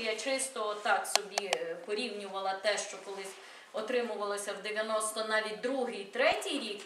Я чисто так собі е, порівнювала те, що колись отримувалося в 90 навіть другий, третій рік.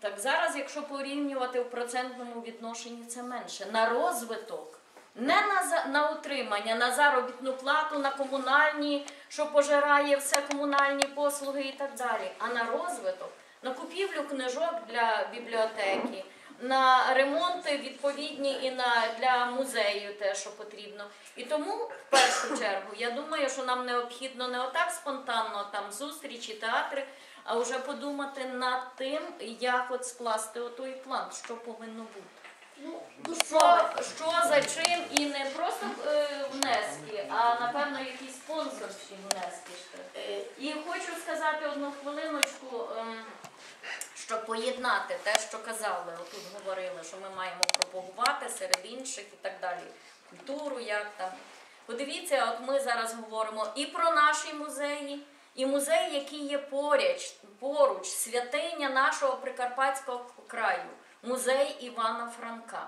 Так зараз, якщо порівнювати в процентному відношенні, це менше. На розвиток, не на, на утримання, на заробітну плату, на комунальні, що пожирає все комунальні послуги і так далі, а на розвиток, на купівлю книжок для бібліотеки, на ремонти відповідні і на, для музею те, що потрібно. І тому, в першу чергу, я думаю, що нам необхідно не отак спонтанно там зустрічі, театри, а вже подумати над тим, як от скласти отой план, що повинно бути. Що, що за чим і не просто е, внески, а напевно якісь спонсорські внески. Е, І хочу сказати одну хвилиночку, ем, щоб поєднати те, що казали, отут говорили, що ми маємо пропагувати серед інших і так далі. Культуру, як там. Подивіться, от ми зараз говоримо і про наші музеї, і музей, який є поруч, поруч святиня нашого Прикарпатського краю, музей Івана Франка.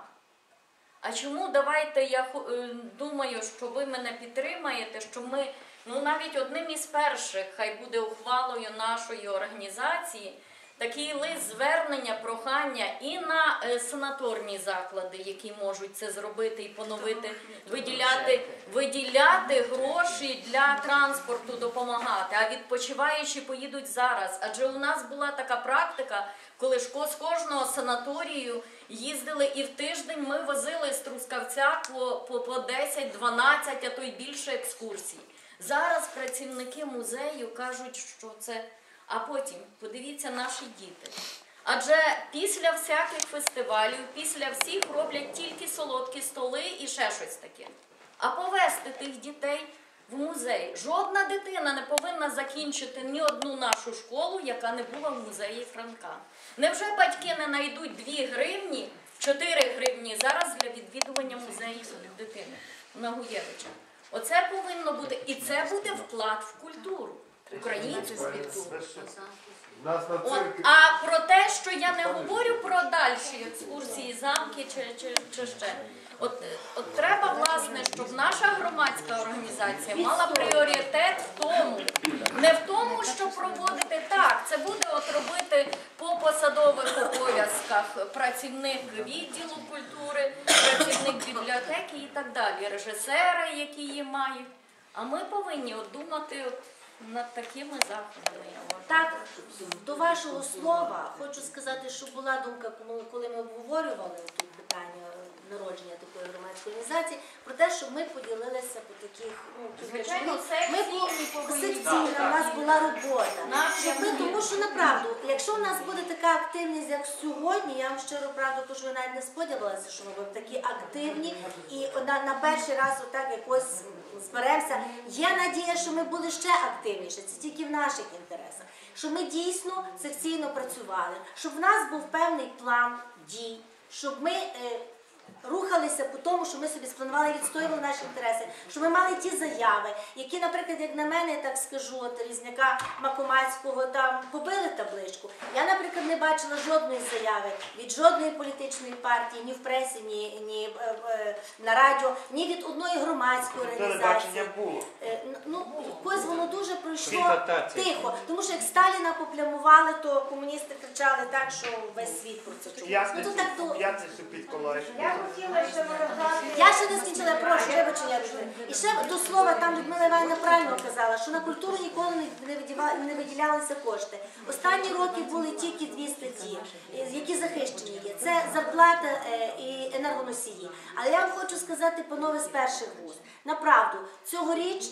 А чому давайте я е, думаю, що ви мене підтримаєте, що ми ну навіть одним із перших, хай буде ухвалою нашої організації, такий лист звернення, прохання і на е, санаторні заклади, які можуть це зробити і поновити, виділяти, виділяти гроші для транспорту, допомагати. А відпочиваючі поїдуть зараз. Адже у нас була така практика, коли ж з кожного санаторію їздили і в тиждень ми возили з Трускавця по, по, по 10, 12, а то й більше екскурсій. Зараз працівники музею кажуть, що це. А потім подивіться наші діти. Адже після всяких фестивалів, після всіх роблять тільки солодкі столи і ще щось таке. А повести тих дітей в музей. Жодна дитина не повинна закінчити ні одну нашу школу, яка не була в музеї Франка. Невже батьки не знайдуть 2 гривні, 4 гривні зараз для відвідування музею дитини на Гуєвича? Оце повинно бути, і це буде вклад в культуру, українську культуру. Нас на От, цирки а про те, що я не говорю про дальші екскурсії, замки чи, чи, чи ще. От, е, от треба, власне, щоб наша громадська організація мала пріоритет в тому, не в тому, що проводити так. Це буде от робити по посадових обов'язках працівник відділу культури, працівник бібліотеки і так далі, режисери, які її мають. А ми повинні от думати от над такими заходами. Так, до вашого слова хочу сказати, що була думка, коли- ми обговорювали тут народження такої громадської організації, про те, щоб ми поділилися по таких ну, Звичайно, ми по секційна, у нас була робота. Щоб ми, тому що направду, якщо в нас буде така активність, як сьогодні, я вам щиро правду кажу, я навіть не сподівалася, що ми будемо такі активні і на, на перший раз отак якось зберемося. Є надія, що ми були ще активніше. Це тільки в наших інтересах. Щоб ми дійсно секційно працювали, щоб в нас був певний план дій, щоб ми. Рухалися по тому, що ми собі спланували, відстоювали наші інтереси, що ми мали ті заяви, які, наприклад, як на мене, так скажу, от Різняка Макомацького там побили табличку. Я, наприклад, не бачила жодної заяви від жодної політичної партії, ні в пресі, ні, ні е, е, на радіо, ні від одної громадської організації. Телебачення було. Е, Ну, якось воно дуже пройшло тихо. Тому що як Сталіна поплямували, то комуністи кричали так, що весь світ про це чув. Ну, то П'ятницю, так то... п'ятницю під Колаєшем. Я ще не скінчила, я прошу, вибачення. І ще до слова, там Людмила Іванівна правильно казала, що на культуру ніколи не виділялися кошти. Останні роки були тільки дві статті, е, які захищені є. Це зарплата е, і енергоносії. Але я вам хочу сказати, панове, з перших вуз. Направду, цьогоріч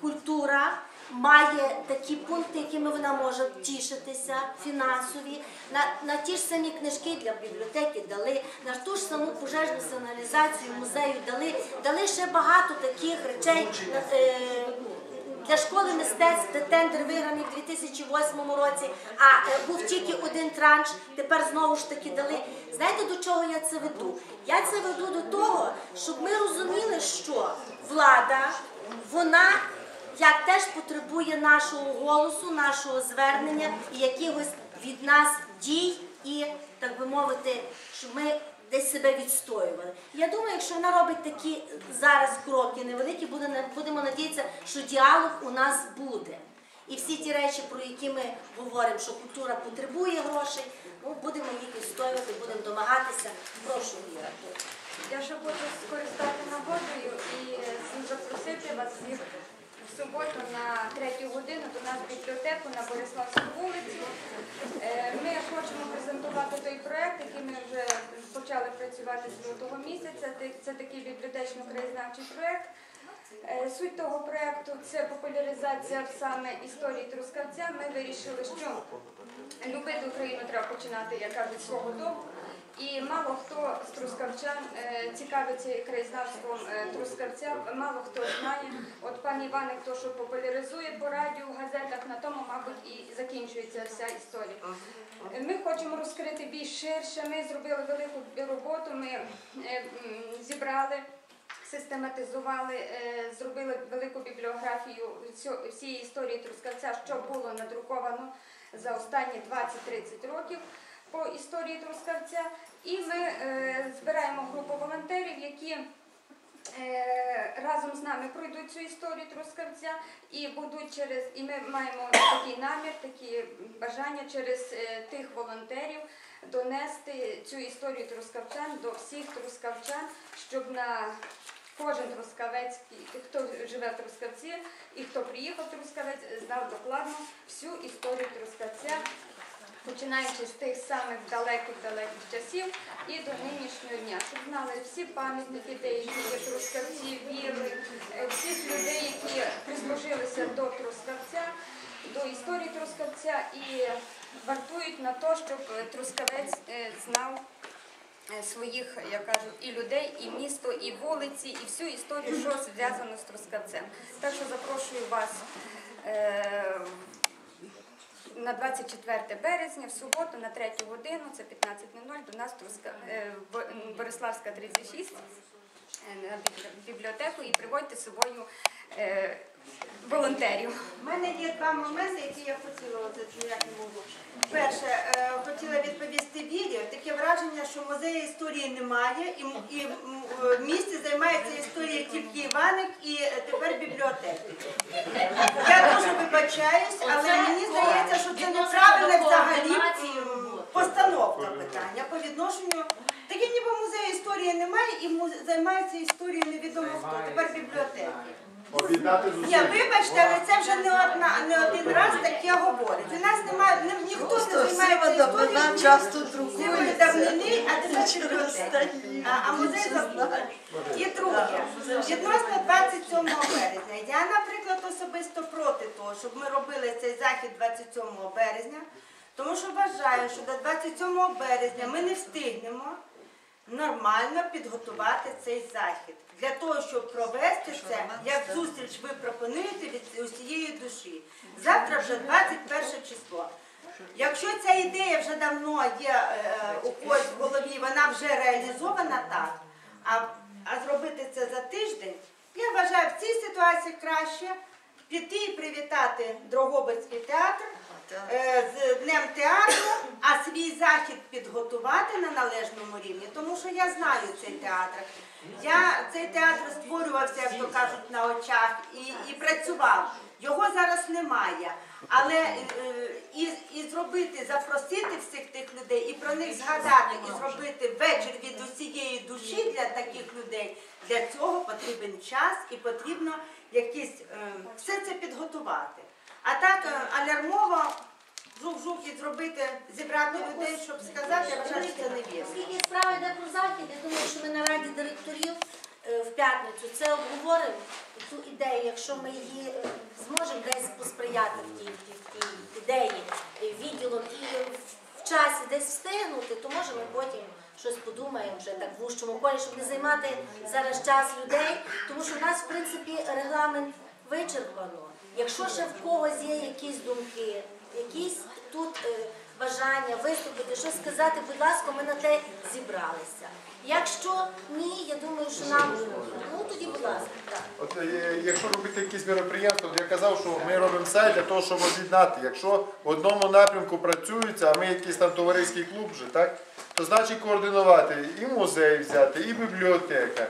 культура має такі пункти, якими вона може тішитися, фінансові. На, на ті ж самі книжки для бібліотеки дали, на ту ж саму пожежну сигналізацію музею дали, дали ще багато таких речей. е, для школи мистецтв де тендер виграний в 2008 році, а е, був тільки один транш, тепер знову ж таки дали. Знаєте, до чого я це веду? Я це веду до того, щоб ми розуміли, що влада, вона як теж потребує нашого голосу, нашого звернення і якихось від нас дій, і, так би мовити, щоб ми десь себе відстоювали. Я думаю, якщо вона робить такі зараз кроки невеликі, будемо надіятися, що діалог у нас буде. І всі ті речі, про які ми говоримо, що культура потребує грошей, ну будемо їх відстоювати, будемо домагатися. Прошу, Віра. Я ще хочу скористати нагодою і е, запросити вас всіх в суботу на третю годину до нас в бібліотеку на Бориславську вулицю. Е, Ми хочемо презентувати той проект, який ми вже почали працювати з лютого місяця. Це такий бібліотечно-краєзнавчий проект. Е, Суть того проекту це популяризація саме історії Трускавця. Ми вирішили, що любити Україну треба починати, як кажуть, свого дому. І мало хто з трускавчан е, цікавиться краєзнавством е, трускавця, мало хто знає. От пан Іваник, то, що популяризує по радіо, в газетах, на тому, мабуть, і закінчується вся історія. Е, Ми хочемо розкрити більш ширше. Ми зробили велику роботу. Ми зібрали систематизували, зробили велику бібліографію всієї історії Трускавця, що було надруковано за останні 20-30 років по історії Трускавця. І ми е, збираємо групу волонтерів, які е, разом з нами пройдуть цю історію Трускавця і будуть через, і ми маємо такий намір, такі бажання через е, тих волонтерів донести цю історію трускавчан до всіх трускавчан, щоб на кожен трускавець, хто живе в Трускавці і хто приїхав в Трускавець, знав докладно всю історію Трускавця, починаючи з тих самих далеких-далеких часів і до нинішнього дня, щоб знали всі пам'ятники, де є Трускавці, віри, е, всіх людей, які прислужилися до Трускавця, до історії Трускавця і вартують на те, щоб Трускавець е, знав е, своїх, як кажуть, і людей, і місто, і вулиці, і всю історію, що зв'язано з Трускавцем. Так що запрошую вас на 24 березня, в суботу, на 3 годину, це 15.00, до нас Труска, е, Бо- Бориславська 36, е, на бібліотеку і приводьте з собою волонтерів. У мене є два моменти, які я хотіла ніяк не можу. Перше, е, хотіла відповісти Вірі. Таке враження, що музею історії немає, і, і е, в місті займається історією тільки Іваник і е, тепер бібліотека. Я дуже вибачаюсь, але мені здається, що це неправильна взагалі постановка питання по відношенню. Таке ніби музею історії немає і займається історією невідомо хто. Тепер бібліотеки. Об'єднати Ні, зусилля. вибачте, але це вже не одна, не один раз таке говорить. У нас немає, ні- ніхто не займається історією. часто Сивої давнини, а тепер бібліотека. А, а музей забув. І друге, відносно 27 березня. Я, наприклад, особисто проти того, щоб ми робили цей захід 27 березня, тому що вважаю, що до 27 березня ми не встигнемо нормально підготувати цей захід. Для того, щоб провести це, як зустріч ви пропонуєте від усієї душі. Завтра вже 21 число. Якщо ця ідея вже давно є е, у когось в голові, вона вже реалізована так, а, а зробити це за тиждень, я вважаю в цій ситуації краще піти і привітати Дрогобицький театр е, з Днем театру, а свій захід підготувати на належному рівні, тому що я знаю цей театр. Я цей театр створювався, як то кажуть, на очах і, і працював. Його зараз немає. Але е, і, і зробити, запросити всіх тих людей і про них згадати, і зробити вечір від усієї душі для таких людей. Для цього потрібен час і потрібно якісь е, все це підготувати. А так е, алярмово жук-жук і зробити, зібрати людей, щоб сказати, я вважаю, що це невірно. Оскільки справа йде про захід, я думаю, що ми на раді директорів е, в п'ятницю це обговоримо, цю ідею, якщо ми її е, зможемо десь посприяти в тій, в тій, ідеї відділом і в часі десь встигнути, то може ми потім щось подумаємо вже так в вущому колі, щоб не займати зараз час людей, тому що в нас, в принципі, регламент вичерпано. Якщо ще в когось є якісь думки, якісь тут е, бажання виступити, щось сказати, будь ласка, ми на те зібралися. Якщо ні, я думаю, що нам ну тоді, будь ласка, так. От е, якщо робити якісь мероприємства, то я казав, що ми робимо все для того, щоб об'єднати. Якщо в одному напрямку працюється, а ми якийсь там товариський клуб вже, так? то значить координувати і музей взяти, і бібліотека,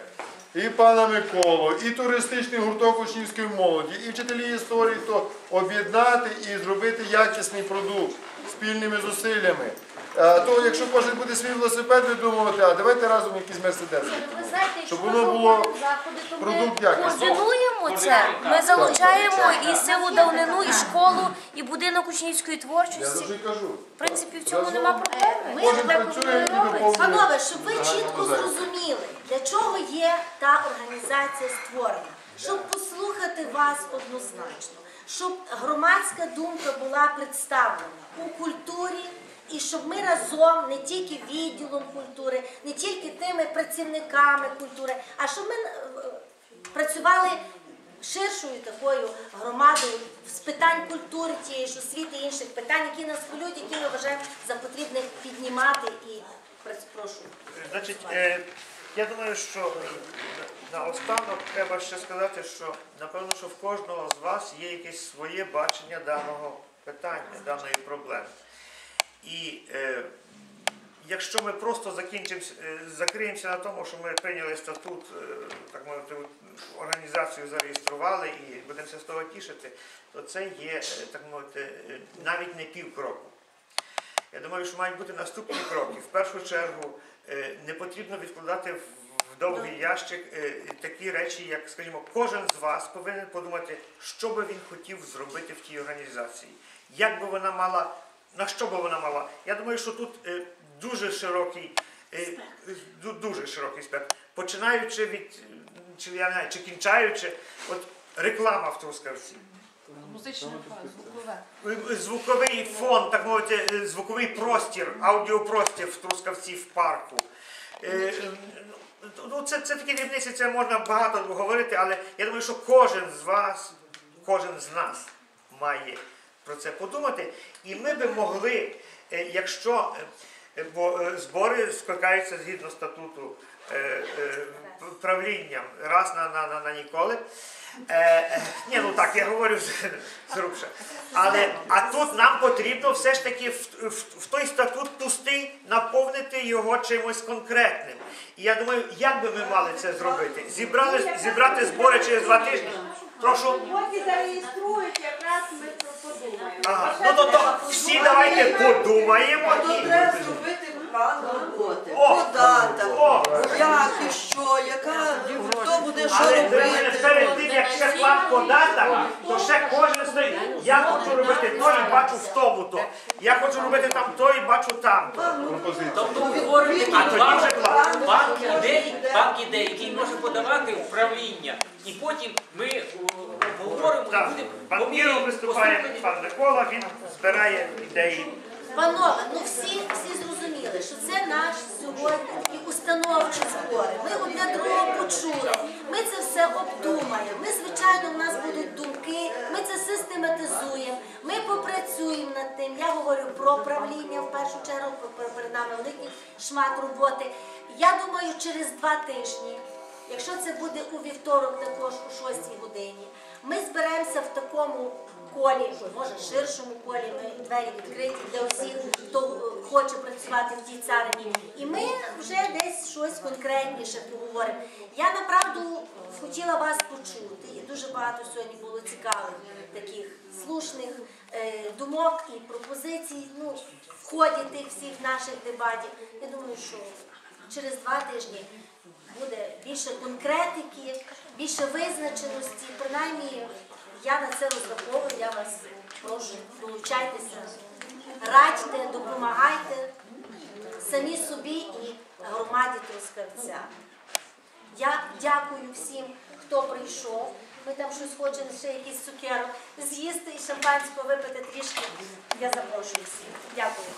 і пана Миколу, і туристичний гурток учнівської молоді, і вчителі історії, то об'єднати і зробити якісний продукт спільними зусиллями. То якщо кожен буде свій велосипед видумувати, а давайте разом якийсь мерседес. Ви знаєте, Щоб воно було заходи, то ми продукт якісний. координуємо це. Ми залучаємо і силу давнину, і школу, і будинок учнівської Я творчості. завжди кажу. В принципі, в цьому нема проблеми. Ми Кожен працює і доповнює. Панове, щоб ви чітко зрозуміли, для чого є та організація створена, щоб послухати вас однозначно, щоб громадська думка була представлена у культурі. І щоб ми разом не тільки відділом культури, не тільки тими працівниками культури, а щоб ми е, працювали ширшою такою громадою з питань культури, тієї ж освіти інших питань, які нас хвилюють, які ми вважаємо за потрібне піднімати і прошу. Значить, е, я думаю, що е, наостанок треба ще сказати, що напевно, що в кожного з вас є якесь своє бачення даного питання, даної проблеми. І е, якщо ми просто е, закриємося на тому, що ми прийняли статут, е, так мовити, організацію зареєстрували і будемо з того тішити, то це є, е, так мовити, навіть не пів кроку. Я думаю, що мають бути наступні кроки. В першу чергу е, не потрібно відкладати в довгий ящик такі речі, як, скажімо, кожен з вас повинен подумати, що би він хотів зробити в тій організації, як би вона мала, на що би вона мала. Я думаю, що тут е, дуже широкий, е, ду- дуже широкий спектр. Починаючи від, е, чи я не знаю, чи кінчаючи, от реклама в Трускавці. Звуковий фон, так мовити, е, звуковий простір, аудіопростір в Трускавці в парку. Е, Ну, це, це такі дрібниці, це можна багато говорити, але я думаю, що кожен з вас, кожен з нас має про це подумати. І ми би могли, е, якщо е, бо е, збори скликаються згідно статуту правлінням раз на, на, на, на ніколи. Е, ні, ну так, я говорю з-. Але а тут нам потрібно все ж таки в, в, в той статут пустий наповнити його чимось конкретним. І я думаю, як би ми мали це зробити? Зібрали, зібрати збори через два тижні. Прошу. Поки зареєструють, якраз ми. Ага. Ну то, то всі давайте подумаємо і. зробити план роботи. О! Подата, як і що, яка, хто буде що Але робити. перед тим, як ще план подати, то ще кожен стоїть. Я хочу робити то і бачу в тому то. Я хочу робити там то і бачу там. Тобто ви говорите А тоді банк, вже план. банк ідей, банк ідей, який може подавати управління. І потім ми е, обговоримо і Так, будемо банкіром виступає пан Микола, він збирає ідеї. Панове, ну всі, всі зрозуміли, що це наш сьогодні установчі збори. Ми одне другого почули. Ми це все обдумаємо. Ми, звичайно, в нас будуть думки, ми це систематизуємо, ми попрацюємо над тим. Я говорю про правління в першу чергу, перед нами великий шмат роботи. Я думаю, через два тижні, якщо це буде у вівторок, також о 6 годині, ми зберемося в такому колі, може ширшому колі, двері відкриті для усіх, хто е, хоче працювати в тій царині. І ми вже десь щось конкретніше поговоримо. Я направду хотіла вас почути, і дуже багато сьогодні було цікавих таких слушних е, думок і пропозицій ну, в ході тих всіх наших дебатів. Я думаю, що через два тижні буде більше конкретики, більше визначеності. Принаймні, я на це розраховую, я вас прошу, долучайтеся, радьте, допомагайте самі собі і громаді Трускавця. Я дякую всім, хто прийшов. Ми там щось хочемо, ще якийсь цукерок з'їсти і шампанського випити трішки. Я запрошую всіх. Дякую.